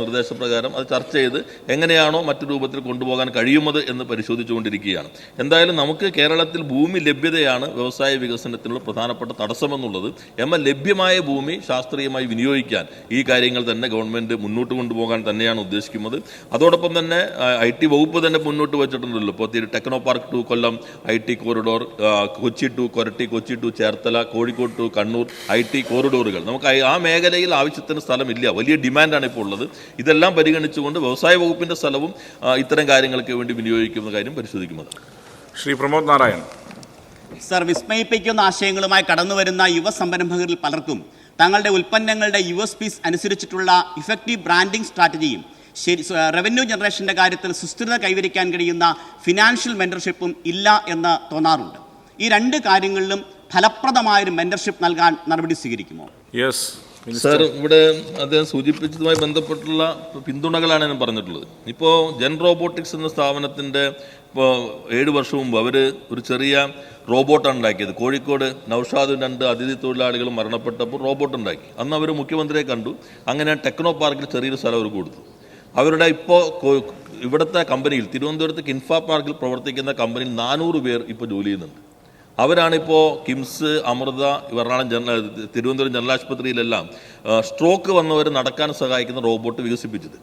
നിർദ്ദേശപ്രകാരം അത് ചർച്ച ചെയ്ത് എങ്ങനെയാണോ മറ്റു രൂപത്തിൽ കൊണ്ടുപോകാൻ കഴിയുന്നത് എന്ന് പരിശോധിച്ചുകൊണ്ടിരിക്കുകയാണ്. എന്തായാലും നമുക്ക് കേരളത്തിൽ ഭൂമി ലഭ്യതയാണ് വ്യവസായ വികസനത്തിനുള്ള പ്രധാനപ്പെട്ട തടസ്സമെന്നുള്ളത് എന്നാൽ ലഭ്യമായ ഭൂമി ശാസ്ത്രീയമായി വിനിയോഗിക്കാൻ ഈ കാര്യങ്ങൾ തന്നെ ഗവൺമെന്റ് മുന്നോട്ട് കൊണ്ടുപോകാൻ തന്നെയാണ് ഉദ്ദേശിക്കുന്നത്. അതോടൊപ്പം തന്നെ ഐ ടി വകുപ്പ് തന്നെ മുന്നോട്ട് വെച്ചിട്ടുണ്ടല്ലോ. ഇപ്പോൾ techno park to Kollam I T corridor Kochi to Koratty Kochi to Cherthala Kozhikode to Kannur I T കോറിഡോറുകൾ നമുക്ക് ആ- മേഖലയിൽ ആവശ്യത്തിന് സ്ഥലമില്ല. വലിയ ഡിമാൻഡാണ് ഇപ്പോൾ ഉള്ളത്. ഇതെല്ലാം പരിഗണിച്ചുകൊണ്ട് വ്യവസായ വകുപ്പിന്റെ സ്ഥലവും ഇത്തരം കാര്യങ്ങൾക്ക് വേണ്ടി വിനിയോഗിക്കുന്ന കാര്യം പരിശോധിക്കുന്നത് ശ്രീ പ്രമോദ് നാരായൺ. സർ വിസ്മയിപ്പിക്കുന്ന ആശയങ്ങളുമായി കടന്നുവരുന്ന യുവ സംരംഭകരിൽ പലർക്കും തങ്ങളുടെ ഉൽപ്പന്നങ്ങളുടെ യു എസ് പീസ് അനുസരിച്ചിട്ടുള്ള ഇഫക്റ്റീവ് ബ്രാൻഡിംഗ് സ്ട്രാറ്റജിയും ശരി റവന്യൂ ജനറേഷന്റെ കാര്യത്തിൽ സുസ്ഥിരത കൈവരിക്കാൻ കഴിയുന്ന ഫിനാൻഷ്യൽ മെന്റർഷിപ്പും ഇല്ല എന്ന് തോന്നാറുണ്ട്. ഈ രണ്ട് കാര്യങ്ങളിലും ഫലപ്രദമായൊരു മെന്റർഷിപ്പ് നൽകാൻ നടപടി സ്വീകരിക്കുമോ? യെസ് സാർ ഇവിടെ അദ്ദേഹം സൂചിപ്പിച്ചതുമായി ബന്ധപ്പെട്ടുള്ള പിന്തുണകളാണ് ഞാൻ പറഞ്ഞിട്ടുള്ളത്. ഇപ്പോൾ ജൻ റോബോട്ടിക്സ് എന്ന സ്ഥാപനത്തിന്റെ ഇപ്പോൾ ഏഴ് വർഷം മുമ്പ് അവർ ഒരു ചെറിയ റോബോട്ടാണ് ഉണ്ടാക്കിയത്. കോഴിക്കോട് നൌഷാദും രണ്ട് അതിഥി തൊഴിലാളികൾ മരണപ്പെട്ടപ്പോൾ റോബോട്ട് ഉണ്ടാക്കി. അന്ന് അവർ മുഖ്യമന്ത്രിയെ കണ്ടു. അങ്ങനെ ടെക്നോ പാർക്കിൽ ചെറിയൊരു സ്ഥലം അവർ കൊടുത്തു. അവരുടെ ഇപ്പോൾ ഇവിടുത്തെ കമ്പനിയിൽ തിരുവനന്തപുരത്ത് കിൻഫ പാർക്കിൽ പ്രവർത്തിക്കുന്ന കമ്പനിയിൽ നാനൂറ് പേർ ഇപ്പോൾ ജോലി ചെയ്യുന്നുണ്ട്. അവരാണിപ്പോൾ കിംസ് അമൃത എറണാകുളം ജനറൽ തിരുവനന്തപുരം ജനറൽ ആശുപത്രിയിലെല്ലാം സ്ട്രോക്ക് വന്നവർ നടക്കാൻ സഹായിക്കുന്ന റോബോട്ട് വികസിപ്പിച്ചത്.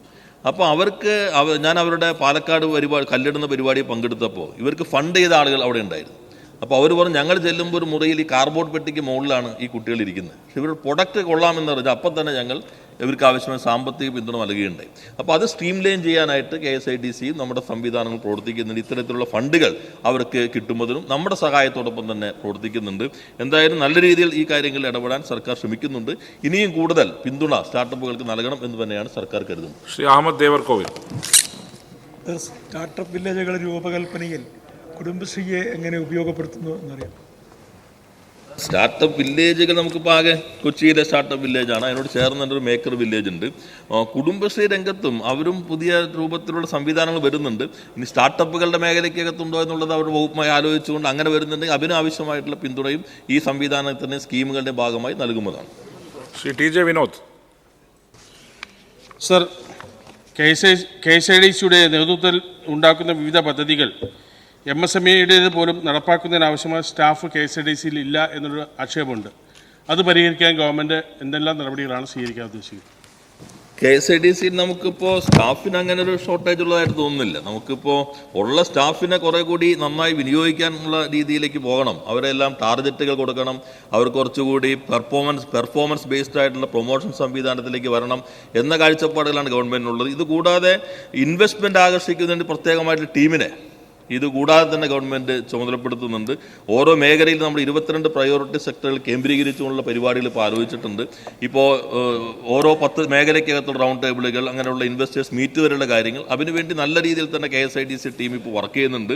അപ്പോൾ അവർക്ക് അവ ഞാൻ അവരുടെ പാലക്കാട് പരിപാടി കല്ലിടുന്ന പരിപാടി പങ്കെടുത്തപ്പോൾ ഇവർക്ക് ഫണ്ട് ചെയ്ത ആളുകൾ അവിടെ ഉണ്ടായിരുന്നു. അപ്പോൾ അവർ പറഞ്ഞു ഞങ്ങൾ ചെല്ലുമ്പോൾ ഒരു മുറിയിൽ ഈ കാർബോർഡ് പെട്ടിക്ക് മുകളിലാണ് ഈ കുട്ടികൾ ഇരിക്കുന്നത്. ഇവർ പ്രൊഡക്റ്റ് കൊള്ളാമെന്ന് പറഞ്ഞാൽ അപ്പം തന്നെ ഞങ്ങൾ ഇവർക്ക് ആവശ്യമായ സാമ്പത്തിക പിന്തുണ നൽകുകയുണ്ടായി. അപ്പോൾ അത് സ്ട്രീം ലൈൻ ചെയ്യാനായിട്ട് കെ എസ് ഐ ഡി സിയും നമ്മുടെ സംവിധാനങ്ങൾ പ്രവർത്തിക്കുന്നുണ്ട്. ഇത്തരത്തിലുള്ള ഫണ്ടുകൾ അവർക്ക് കിട്ടുന്നതിനും നമ്മുടെ സഹായത്തോടൊപ്പം തന്നെ പ്രവർത്തിക്കുന്നുണ്ട്. എന്തായാലും നല്ല രീതിയിൽ ഈ കാര്യങ്ങളിൽ ഇടപെടാൻ സർക്കാർ ശ്രമിക്കുന്നുണ്ട്. ഇനിയും കൂടുതൽ പിന്തുണ സ്റ്റാർട്ടപ്പുകൾക്ക് നൽകണം എന്ന് തന്നെയാണ് സർക്കാർ കരുതുന്നത്. ശ്രീ അഹമ്മദ് ദേവർ കോവിൽ. സ്റ്റാർട്ടപ്പ് വില്ലേജുകളുടെ രൂപകൽപ്പനയിൽ കുടുംബശ്രീയെ എങ്ങനെ ഉപയോഗപ്പെടുത്തുന്നു എന്നറിയാം. സ്റ്റാർട്ടപ്പ് വില്ലേജുകൾ നമുക്കിപ്പോൾ ആകെ കൊച്ചിയിലെ സ്റ്റാർട്ടപ്പ് വില്ലേജാണ് അതിനോട് ചേർന്നൊരു മേക്കർ വില്ലേജ് ഉണ്ട്. കുടുംബശ്രീ രംഗത്തും അവരും പുതിയ രൂപത്തിലുള്ള സംവിധാനങ്ങൾ വരുന്നുണ്ട്. ഇനി സ്റ്റാർട്ടപ്പുകളുടെ മേഖലയ്ക്കകത്തുണ്ടോ എന്നുള്ളത് അവരുടെ വകുപ്പുമായി ആലോചിച്ചുകൊണ്ട് അങ്ങനെ വരുന്നുണ്ടെങ്കിൽ അതിനാവശ്യമായിട്ടുള്ള പിന്തുണയും ഈ സംവിധാനത്തിന്റെ സ്കീമുകളുടെ ഭാഗമായി നൽകുന്നതാണ്. Shri T J Vinod. Sir K S I K S I D സിയുടെ നേതൃത്വത്തിൽ ഉണ്ടാക്കുന്ന വിവിധ പദ്ധതികൾ എം എസ് എം ഇയുടേത് പോലും നടപ്പാക്കുന്നതിനാവശ്യമായ staff K S I D സിയിൽ ഇല്ല എന്നൊരു ആക്ഷേപമുണ്ട്. അത് പരിഹരിക്കാൻ ഗവൺമെന്റ് എന്തെല്ലാം നടപടികളാണ് സ്വീകരിക്കാൻ ഉദ്ദേശിക്കുന്നത്? കെ എസ് ഐ ഡി സിയിൽ നമുക്കിപ്പോൾ സ്റ്റാഫിന് അങ്ങനെ ഒരു ഷോർട്ടേജ് ഉള്ളതായിട്ട് തോന്നുന്നില്ല. നമുക്കിപ്പോൾ ഉള്ള സ്റ്റാഫിനെ കുറെ കൂടി നന്നായി വിനിയോഗിക്കാനുള്ള രീതിയിലേക്ക് പോകണം. അവരെല്ലാം ടാർഗറ്റുകൾ കൊടുക്കണം. അവർ കുറച്ചുകൂടി പെർഫോമൻസ് പെർഫോമൻസ് ബേസ്ഡ് ആയിട്ടുള്ള പ്രൊമോഷൻ സംവിധാനത്തിലേക്ക് വരണം എന്ന കാഴ്ചപ്പാടുകളാണ് ഗവൺമെന്റിനുള്ളത് ഇത് കൂടാതെ ഇൻവെസ്റ്റ്മെന്റ് ആകർഷിക്കുന്നതിന് പ്രത്യേകമായിട്ട് ടീമിനെ ഇത് കൂടാതെ തന്നെ ഗവൺമെന്റ് ചുമതലപ്പെടുത്തുന്നുണ്ട്. ഓരോ മേഖലയിൽ നമ്മൾ ഇരുപത്തിരണ്ട് പ്രയോറിറ്റി സെക്ടറുകൾ കേന്ദ്രീകരിച്ചുകൊണ്ടുള്ള പരിപാടികൾ ഇപ്പോൾ ആലോചിച്ചിട്ടുണ്ട്. ഇപ്പോൾ ഓരോ പത്ത് മേഖലയ്ക്കകത്തുള്ള റൗണ്ട് ടേബിളുകൾ അങ്ങനെയുള്ള ഇൻവെസ്റ്റേഴ്സ് മീറ്റ് വരെയുള്ള കാര്യങ്ങൾ അതിനുവേണ്ടി നല്ല രീതിയിൽ തന്നെ K S I D C team ഇപ്പോൾ വർക്ക് ചെയ്യുന്നുണ്ട്.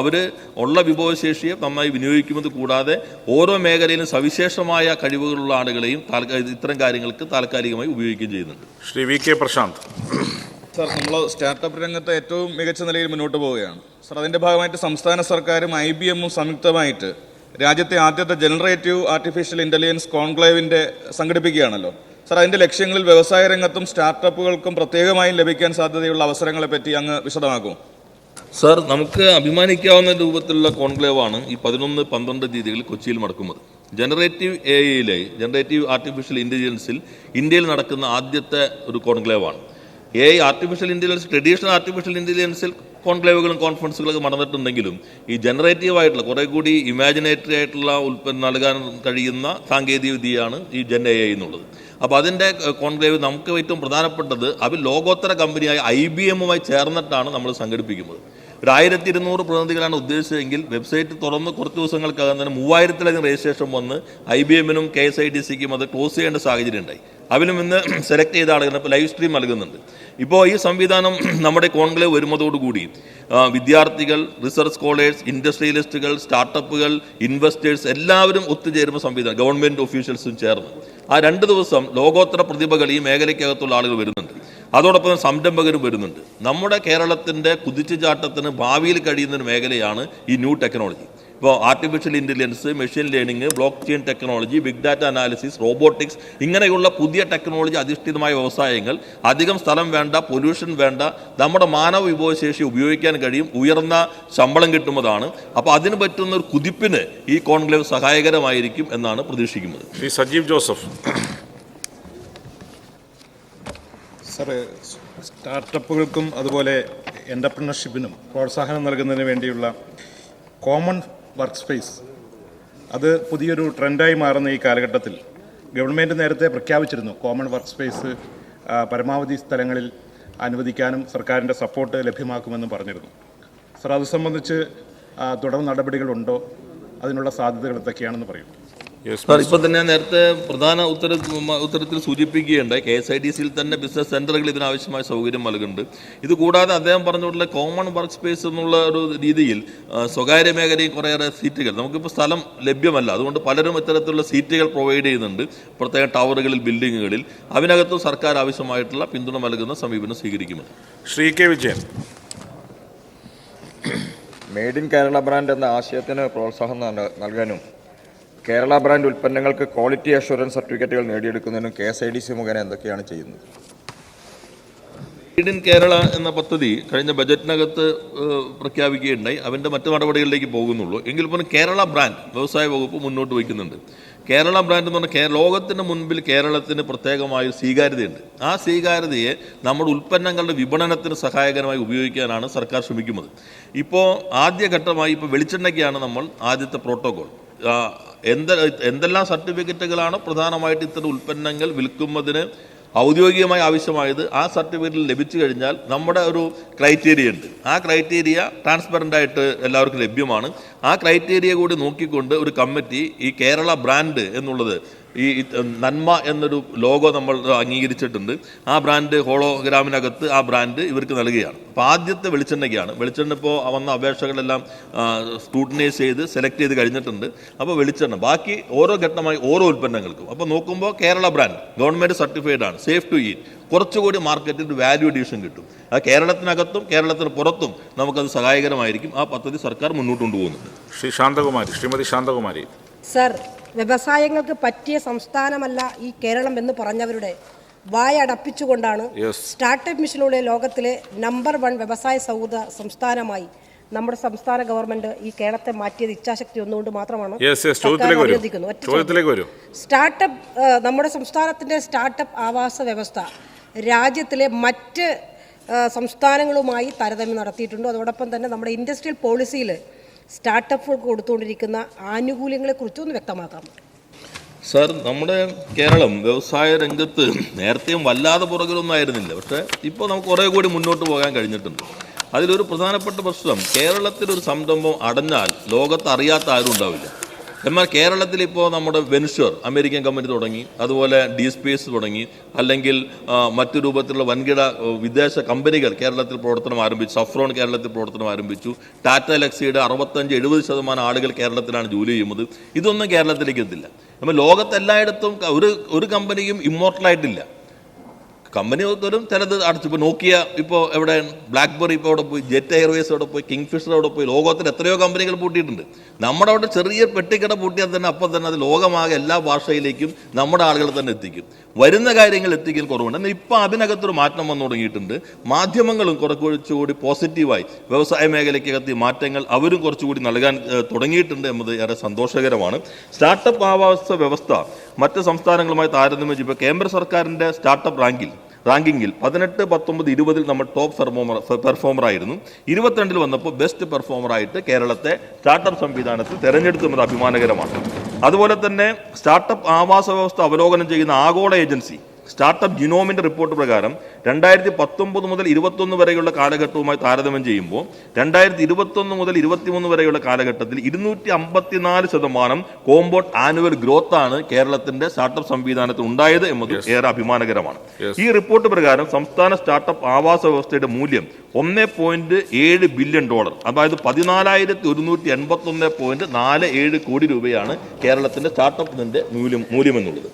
അവർ ഉള്ള വിഭവശേഷിയെ നന്നായി വിനിയോഗിക്കുന്നത് കൂടാതെ ഓരോ മേഖലയിലും സവിശേഷമായ കഴിവുകളുള്ള ആളുകളെയും ഇത്തരം കാര്യങ്ങൾക്ക് താൽക്കാലികമായി ഉപയോഗിക്കുകയും ചെയ്യുന്നുണ്ട്. Shri V K Prashanth. Sir നമ്മൾ സ്റ്റാർട്ടപ്പ് രംഗത്ത് ഏറ്റവും മികച്ച നിലയിൽ മുന്നോട്ട് പോവുകയാണ്. സർ അതിന്റെ ഭാഗമായിട്ട് സംസ്ഥാന സർക്കാരും ഐ ബി എമ്മും സംയുക്തമായിട്ട് രാജ്യത്തെ ആദ്യത്തെ ജനറേറ്റീവ് ആർട്ടിഫിഷ്യൽ ഇന്റലിജൻസ് കോൺക്ലേവിന്റെ സംഘടിപ്പിക്കുകയാണല്ലോ. സർ അതിന്റെ ലക്ഷ്യങ്ങളിൽ വ്യവസായ രംഗത്തും സ്റ്റാർട്ടപ്പുകൾക്കും പ്രത്യേകമായും ലഭിക്കാൻ സാധ്യതയുള്ള അവസരങ്ങളെ പറ്റി അങ്ങ് വിശദമാക്കും. സർ നമുക്ക് അഭിമാനിക്കാവുന്ന രൂപത്തിലുള്ള കോൺക്ലേവാണ് ഈ പതിനൊന്ന് പന്ത്രണ്ട് തീയതികളിൽ കൊച്ചിയിൽ നടക്കുന്നത്. ജനറേറ്റീവ് എ ഐയിലെ ജനറേറ്റീവ് ആർട്ടിഫിഷ്യൽ ഇന്റലിജൻസിൽ ഇന്ത്യയിൽ നടക്കുന്ന ആദ്യത്തെ ഒരു കോൺക്ലേവാണ്. A I artificial intelligence traditional artificial ഇന്റലിജൻസിൽ കോൺക്ലേവുകളും കോൺഫറൻസുകളൊക്കെ നടന്നിട്ടുണ്ടെങ്കിലും ഈ ജനറേറ്റീവ് ആയിട്ടുള്ള കുറേ കൂടി ഇമാജിനേറ്ററി ആയിട്ടുള്ള ഉൽപ്പന്നം നൽകാൻ കഴിയുന്ന സാങ്കേതിക വിദ്യയാണ് ഈ ജെൻ എ ഐ എന്നുള്ളത്. അപ്പോൾ അതിന്റെ കോൺക്ലേവ് നമുക്ക് ഏറ്റവും പ്രധാനപ്പെട്ടത് അത് ലോകോത്തര കമ്പനിയായ ഐ ബി എമ്മുമായി ചേർന്നിട്ടാണ് നമ്മൾ സംഘടിപ്പിക്കുന്നത്. ഒരു ആയിരത്തി ഇരുന്നൂറ് പ്രതിനിധികളാണ് ഉദ്ദേശിച്ചതെങ്കിൽ വെബ്സൈറ്റ് തുറന്ന് കുറച്ച് ദിവസങ്ങൾക്കകം തന്നെ മൂവായിരത്തിലധികം രജിസ്ട്രേഷൻ വന്ന് ഐ ബി എമ്മിനും കെ എസ് ഐ ഡി സിക്കും അത് ക്ലോസ് ചെയ്യേണ്ട സാഹചര്യം ഉണ്ടായി. അതിലും ഇന്ന് സെലക്ട് ചെയ്ത ആളുകൾ ലൈവ് സ്ട്രീം നൽകുന്നുണ്ട്. ഇപ്പോൾ ഈ സംവിധാനം നമ്മുടെ കോൺക്ലേവ് വരുന്നതോടുകൂടി കൂടി വിദ്യാർത്ഥികൾ റിസർച്ച് സ്കോളേഴ്സ് ഇൻഡസ്ട്രിയലിസ്റ്റുകൾ സ്റ്റാർട്ടപ്പുകൾ ഇൻവെസ്റ്റേഴ്സ് എല്ലാവരും ഒത്തുചേരുന്ന സംവിധാനം ഗവൺമെന്റ് ഓഫീഷ്യൽസും ചേർന്ന്. ആ രണ്ട് ദിവസം ലോകോത്തര പ്രതിഭകൾ ഈ മേഖലയ്ക്കകത്തുള്ള ആളുകൾ വരുന്നുണ്ട്. അതോടൊപ്പം സംരംഭകരും വരുന്നുണ്ട്. നമ്മുടെ കേരളത്തിന്റെ കുതിച്ചുചാട്ടത്തിന് ഭാവിയിൽ കഴിയുന്ന ഒരു മേഖലയാണ് ഈ ന്യൂ ടെക്നോളജി ഇപ്പോൾ artificial intelligence machine learning block chain technology big data analysis robotics ഇങ്ങനെയുള്ള പുതിയ ടെക്നോളജി അധിഷ്ഠിതമായ വ്യവസായങ്ങൾ അധികം സ്ഥലം വേണ്ട പൊല്യൂഷൻ വേണ്ട നമ്മുടെ മാനവ വിഭവശേഷി ഉപയോഗിക്കാൻ കഴിയും ഉയർന്ന ശമ്പളം കിട്ടുന്നതാണ്. അപ്പോൾ അതിന് പറ്റുന്ന ഒരു കുതിപ്പിന് ഈ കോൺക്ലേവ് സഹായകരമായിരിക്കും എന്നാണ് പ്രതീക്ഷിക്കുന്നത്. ശ്രീ സജീവ് ജോസഫ്. സാറേ സ്റ്റാർട്ടപ്പുകൾക്കും അതുപോലെ എന്റർപ്രണർഷിപ്പിനും പ്രോത്സാഹനം നൽകുന്നതിന് വേണ്ടിയുള്ള കോമൺ വർക്ക് സ്പേസ് അത് പുതിയൊരു ട്രെൻഡായി മാറുന്ന ഈ കാലഘട്ടത്തിൽ ഗവൺമെന്റ് നേരത്തെ പ്രഖ്യാപിച്ചിരുന്നു കോമൺ വർക്ക് സ്പേസ് പരമാവധി സ്ഥലങ്ങളിൽ അനുവദിക്കാനും സർക്കാരിന്റെ സപ്പോർട്ട് ലഭ്യമാക്കുമെന്നും പറഞ്ഞിരുന്നു. സർ അത് സംബന്ധിച്ച് തുടർ നടപടികളുണ്ടോ? അതിനുള്ള സാധ്യതകൾ എന്തൊക്കെയാണെന്ന് പറയും. യെസ് സാർ ഇപ്പം തന്നെ നേരത്തെ പ്രധാന ഉത്തര ഉത്തരത്തിൽ സൂചിപ്പിക്കുകയുണ്ടായി. കെ എസ് ഐ ഡി സിയിൽ തന്നെ ബിസിനസ് സെന്ററുകൾ ഇതിനാവശ്യമായ സൗകര്യം നൽകുന്നുണ്ട്. ഇത് കൂടാതെ അദ്ദേഹം പറഞ്ഞിട്ടുള്ള കോമൺ വർക്ക് സ്പേസ് എന്നുള്ള ഒരു രീതിയിൽ സ്വകാര്യ മേഖലയിൽ കുറേയേറെ സീറ്റുകൾ നമുക്കിപ്പോൾ സ്ഥലം ലഭ്യമല്ല. അതുകൊണ്ട് പലരും ഇത്തരത്തിലുള്ള സീറ്റുകൾ പ്രൊവൈഡ് ചെയ്യുന്നുണ്ട്. പ്രത്യേക ടവറുകളിൽ ബിൽഡിങ്ങുകളിൽ അതിനകത്തും സർക്കാർ ആവശ്യമായിട്ടുള്ള പിന്തുണ നൽകുന്ന സമീപനം സ്വീകരിക്കുമെന്ന്. Shri K Vijayan. Made in Kerala brand എന്ന ആശയത്തിന് പ്രോത്സാഹനം നൽകാനും കേരള ബ്രാൻഡ് ഉൽപ്പന്നങ്ങൾക്ക് ക്വാളിറ്റി അഷുറൻസ് സർട്ടിഫിക്കറ്റുകൾ നേടിയെടുക്കുന്നതിനും K S I D C മുഖേന എന്തൊക്കെയാണ് ചെയ്യുന്നത്? ഇൻ കേരള എന്ന പദ്ധതി കഴിഞ്ഞ ബജറ്റിനകത്ത് പ്രഖ്യാപിക്കുകയുണ്ടായി. അവന്റെ മറ്റു നടപടികളിലേക്ക് പോകുന്നുള്ളൂ. എങ്കിൽ പോലും കേരള ബ്രാൻഡ് വ്യവസായ വകുപ്പ് മുന്നോട്ട് വയ്ക്കുന്നുണ്ട്. കേരള ബ്രാൻഡ് എന്ന് പറഞ്ഞാൽ ലോകത്തിന് മുൻപിൽ കേരളത്തിന് പ്രത്യേകമായ സ്വീകാര്യതയുണ്ട്. ആ സ്വീകാര്യതയെ നമ്മുടെ ഉൽപ്പന്നങ്ങളുടെ വിപണനത്തിന് സഹായകരമായി ഉപയോഗിക്കാനാണ് സർക്കാർ ശ്രമിക്കുന്നത്. ഇപ്പോൾ ആദ്യഘട്ടമായി ഇപ്പോൾ വെളിച്ചെണ്ണയ്ക്കാണ് നമ്മൾ ആദ്യത്തെ പ്രോട്ടോകോൾ. എന്ത എന്തെല്ലാം സർട്ടിഫിക്കറ്റുകളാണ് പ്രധാനമായിട്ട് ഇത്തരം ഉൽപ്പന്നങ്ങൾ വിൽക്കുന്നതിന് ഔദ്യോഗികമായി ആവശ്യമായത് ആ സർട്ടിഫിക്കറ്റിൽ ലഭിച്ചു കഴിഞ്ഞാൽ നമ്മുടെ ഒരു ക്രൈറ്റീരിയ ഉണ്ട്. ആ ക്രൈറ്റീരിയ ട്രാൻസ്പെറന്റ് ആയിട്ട് എല്ലാവർക്കും ലഭ്യമാണ്. ആ ക്രൈറ്റീരിയ കൂടി നോക്കിക്കൊണ്ട് ഒരു കമ്മിറ്റി ഈ കേരള ബ്രാൻഡ് എന്നുള്ളത് ഈ നന്മ എന്നൊരു ലോഗോ നമ്മൾ അംഗീകരിച്ചിട്ടുണ്ട്. ആ ബ്രാൻഡ് ഹോളോഗ്രാമിനകത്ത് ആ ബ്രാൻഡ് ഇവർക്ക് നൽകുകയാണ്. അപ്പോൾ ആദ്യത്തെ വെളിച്ചെണ്ണയ്ക്കാണ്. വെളിച്ചെണ്ണ ഇപ്പോൾ വന്ന അപേക്ഷകളെല്ലാം സ്ക്രൂട്ടിനൈസ് ചെയ്ത് സെലക്ട് ചെയ്ത് കഴിഞ്ഞിട്ടുണ്ട്. അപ്പോൾ വെളിച്ചെണ്ണ. ബാക്കി ഓരോ ഘട്ടമായി ഓരോ ഉൽപ്പന്നങ്ങൾക്കും. അപ്പോൾ നോക്കുമ്പോൾ കേരള ബ്രാൻഡ് ഗവൺമെന്റ് സർട്ടിഫൈഡ് ആണ്. Safe to eat. കുറച്ചുകൂടി മാർക്കറ്റിൽ ഒരു വാല്യൂ അഡീഷൻ കിട്ടും. ആ കേരളത്തിനകത്തും കേരളത്തിന് പുറത്തും നമുക്കത് സഹായകരമായിരിക്കും. ആ പദ്ധതി സർക്കാർ മുന്നോട്ട് കൊണ്ടുപോകുന്നുണ്ട്. ശ്രീ ശാന്തകുമാരി ശ്രീമതി ശാന്തകുമാരി. സർ വ്യവസായങ്ങൾക്ക് പറ്റിയ സംസ്ഥാനമല്ല ഈ കേരളം എന്ന് പറഞ്ഞവരുടെ വായടപ്പിച്ചുകൊണ്ടാണ്. സ്റ്റാർട്ടപ്പ് മിഷനിലൂടെ ലോകത്തിലെ നമ്പർ വൺ വ്യവസായ സൗഹൃദ സംസ്ഥാനമായി നമ്മുടെ സംസ്ഥാന ഗവൺമെന്റ് ഈ കേരളത്തെ മാറ്റിയത് ഇച്ഛാശക്തി ഒന്നുകൊണ്ട് മാത്രമാണ്. സ്റ്റാർട്ടപ്പ് നമ്മുടെ സംസ്ഥാനത്തിന്റെ സ്റ്റാർട്ടപ്പ് ആവാസ വ്യവസ്ഥ രാജ്യത്തിലെ മറ്റ് സംസ്ഥാനങ്ങളുമായി താരതമ്യം നടത്തിയിട്ടുണ്ട്. അതോടൊപ്പം തന്നെ നമ്മുടെ ഇൻഡസ്ട്രിയൽ പോളിസിയിൽ സ്റ്റാർട്ടപ്പുകൾക്ക് കൊടുത്തുകൊണ്ടിരിക്കുന്ന ആനുകൂല്യങ്ങളെക്കുറിച്ചും ഒന്ന് വ്യക്തമാക്കാം. സർ നമ്മുടെ കേരളം വ്യവസായ രംഗത്ത് നേരത്തെയും വല്ലാതെ പുറകിലൊന്നും ആയിരുന്നില്ല. പക്ഷേ ഇപ്പോൾ നമുക്ക് കുറേ കൂടി മുന്നോട്ട് പോകാൻ കഴിഞ്ഞിട്ടുണ്ട്. അതിലൊരു പ്രധാനപ്പെട്ട പ്രശ്നം കേരളത്തിലൊരു സംരംഭം അടഞ്ഞാൽ ലോകത്ത് അറിയാത്ത ആരും ഉണ്ടാവില്ല. എന്നാൽ കേരളത്തിൽ ഇപ്പോൾ നമ്മുടെ വെൻഷർ അമേരിക്കൻ കമ്പനി തുടങ്ങി അതുപോലെ ഡി സ്പേസ് തുടങ്ങി അല്ലെങ്കിൽ മറ്റു രൂപത്തിലുള്ള വൻകിട വിദേശ കമ്പനികൾ കേരളത്തിൽ പ്രവർത്തനം ആരംഭിച്ചു സഫ്രോൺ കേരളത്തിൽ പ്രവർത്തനം ആരംഭിച്ചു ടാറ്റ ലെക്സിയുടെ അറുപത്തഞ്ച് എഴുപത് ശതമാനം ആളുകൾ കേരളത്തിലാണ് ജോലി ചെയ്യുന്നത്. ഇതൊന്നും കേരളത്തിലേക്ക് എത്തില്ല. അപ്പോൾ ലോകത്തെല്ലായിടത്തും ഒരു ഒരു കമ്പനിയും ഇമ്മോർട്ടലായിട്ടില്ല കമ്പനി തരും ചിലത് അടച്ചു ഇപ്പോൾ നോക്കിയ ഇപ്പോൾ എവിടെ ബ്ലാക്ക്ബെറി ഇപ്പോൾ അവിടെ പോയി ജെറ്റ് എയർവേസ് അവിടെ പോയി കിങ് ഫിഷർ അവിടെ പോയി ലോകത്തിൽ എത്രയോ കമ്പനികൾ പൂട്ടിയിട്ടുണ്ട്. നമ്മുടെ അവിടെ ചെറിയ പെട്ടിക്കട പൂട്ടിയാൽ തന്നെ അപ്പം തന്നെ അത് ലോകമാകെ എല്ലാ ഭാഷയിലേക്കും നമ്മുടെ ആളുകൾ തന്നെ എത്തിക്കും. വരുന്ന കാര്യങ്ങൾ എത്തിക്കൽ കുറവുണ്ട്. എന്നാൽ ഇപ്പോൾ അതിനകത്തൊരു മാറ്റം വന്നു തുടങ്ങിയിട്ടുണ്ട്. മാധ്യമങ്ങളും കുറച്ചുകൂടി പോസിറ്റീവായി. വ്യവസായ മേഖലയ്ക്കകത്ത് മാറ്റങ്ങൾ അവരും കുറച്ചുകൂടി നൽകാൻ തുടങ്ങിയിട്ടുണ്ട് എന്നത് ഏറെ സന്തോഷകരമാണ്. സ്റ്റാർട്ടപ്പ് ആവാസ വ്യവസ്ഥ മറ്റ് സംസ്ഥാനങ്ങളുമായി താരതമ്യം ചെയ്യുമ്പോൾ കേന്ദ്ര സർക്കാരിന്റെ സ്റ്റാർട്ടപ്പ് റാങ്കിൽ റാങ്കിങ്ങിൽ പതിനെട്ട് പത്തൊമ്പത് ഇരുപതിൽ നമ്മൾ ടോപ്പ് പെർഫോമർ പെർഫോമർ ആയിരുന്നു. ഇരുപത്തിരണ്ടിൽ വന്നപ്പോൾ ബെസ്റ്റ് പെർഫോമർ ആയിട്ട് കേരളത്തെ സ്റ്റാർട്ടപ്പ് സംവിധാനത്തിൽ തെരഞ്ഞെടുത്തുന്നത് അഭിമാനകരമാണ്. അതുപോലെ തന്നെ സ്റ്റാർട്ടപ്പ് ആവാസ വ്യവസ്ഥ അവലോകനം ചെയ്യുന്ന ആഗോള ഏജൻസി. സ്റ്റാർട്ടപ്പ് ജിനോമിന്റെ റിപ്പോർട്ട് പ്രകാരം രണ്ടായിരത്തി പത്തൊമ്പത് മുതൽ ഇരുപത്തൊന്ന് വരെയുള്ള കാലഘട്ടവുമായി താരതമ്യം ചെയ്യുമ്പോൾ രണ്ടായിരത്തി ഇരുപത്തൊന്ന് മുതൽ ഇരുപത്തിമൂന്ന് വരെയുള്ള കാലഘട്ടത്തിൽ ഇരുന്നൂറ്റി അമ്പത്തിനാല് ശതമാനം കോമ്പൗണ്ട് ആനുവൽ ഗ്രോത്ത് ആണ് കേരളത്തിന്റെ സ്റ്റാർട്ടപ്പ് സംവിധാനത്തിൽ ഉണ്ടായത് എന്നത് ഏറെ അഭിമാനകരമാണ്. ഈ റിപ്പോർട്ട് പ്രകാരം സംസ്ഥാന സ്റ്റാർട്ടപ്പ് ആവാസ വ്യവസ്ഥയുടെ മൂല്യം ഒന്ന് പോയിന്റ് ഏഴ് ബില്യൺ ഡോളർ അതായത് പതിനാലായിരത്തി ഒരുന്നൂറ്റി എൺപത്തി ഒന്ന് പോയിന്റ് നാല് ഏഴ് കോടി രൂപയാണ് കേരളത്തിന്റെ സ്റ്റാർട്ടപ്പിന്റെ മൂല്യം മൂല്യം എന്നുള്ളത്